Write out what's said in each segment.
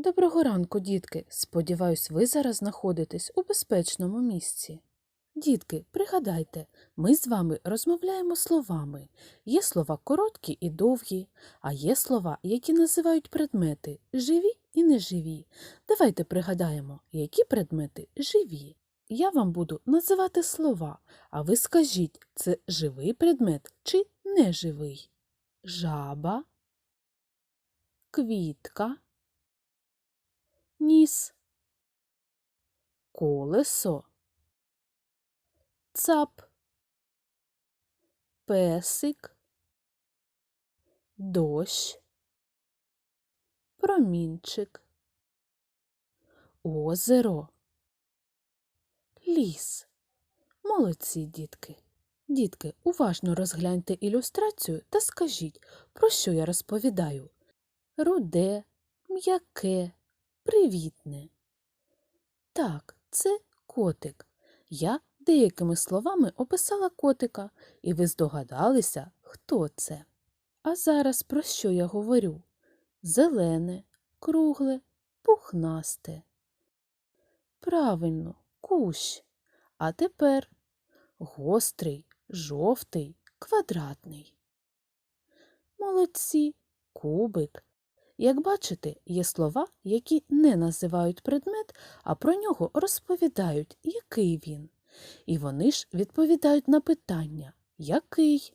Доброго ранку, дітки. Сподіваюсь, ви зараз знаходитесь у безпечному місці. Дітки, пригадайте, ми з вами розмовляємо словами. Є слова короткі і довгі, а є слова, які називають предмети живі і неживі. Давайте пригадаємо, які предмети живі. Я вам буду називати слова, а ви скажіть, це живий предмет чи неживий? Жаба, квітка, ніс, колесо, цап, песик, дощ, промінчик, озеро, ліс. Молодці, дітки. Дітки, уважно розгляньте ілюстрацію та скажіть, про що я розповідаю. Руде, м'яке, привітне. Так, це котик. Я деякими словами описала котика, і ви здогадалися, хто це. А зараз про що я говорю? Зелене, кругле, пухнасте. Правильно, кущ. А тепер гострий, жовтий, квадратний. Молодці, кубик. Як бачите, є слова, які не називають предмет, а про нього розповідають, який він. І вони ж відповідають на питання який.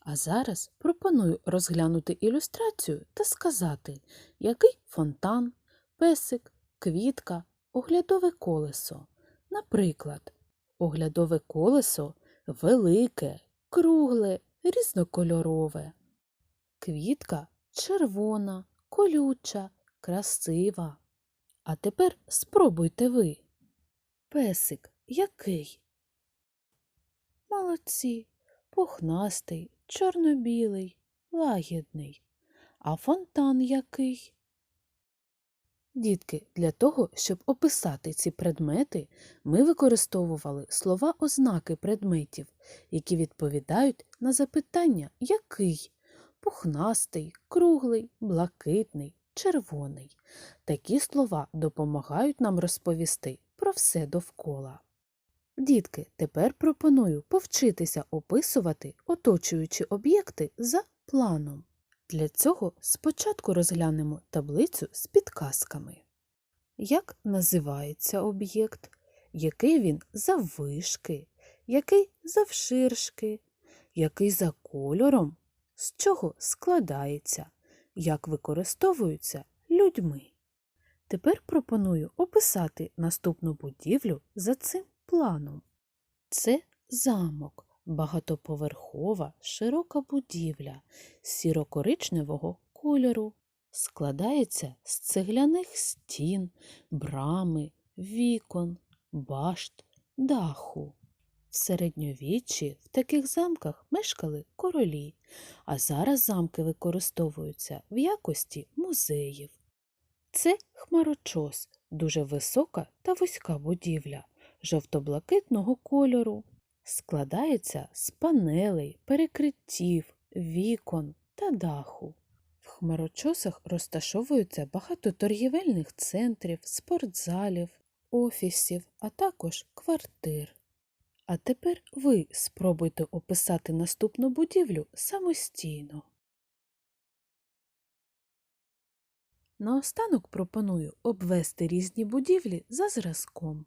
А зараз пропоную розглянути ілюстрацію та сказати, який фонтан, песик, квітка, оглядове колесо. Наприклад, оглядове колесо велике, кругле, різнокольорове. Квітка червона, колюча, красива. А тепер спробуйте ви. Песик який? Молодці, пухнастий, чорно-білий, лагідний. А фонтан який? Дітки, для того, щоб описати ці предмети, ми використовували слова ознаки предметів, які відповідають на запитання який пухнастий, круглий, блакитний, червоний. Такі слова допомагають нам розповісти про все довкола. Дітки, тепер пропоную повчитися описувати оточуючі об'єкти за планом. Для цього спочатку розглянемо таблицю з підказками. Як називається об'єкт, який він заввишки, який завширшки, який за кольором, з чого складається, як використовуються людьми. Тепер пропоную описати наступну будівлю за цим планом. Це замок, багатоповерхова, широка будівля сіро-коричневого кольору. Складається з цегляних стін, брами, вікон, башт, даху. В середньовіччі в таких замках мешкали королі, а зараз замки використовуються в якості музеїв. Це хмарочос, дуже висока та вузька будівля жовто-блакитного кольору. Складається з панелей, перекриттів, вікон та даху. В хмарочосах розташовується багато торгівельних центрів, спортзалів, офісів, а також квартир. А тепер ви спробуйте описати наступну будівлю самостійно. Наостанок пропоную обвести різні будівлі за зразком.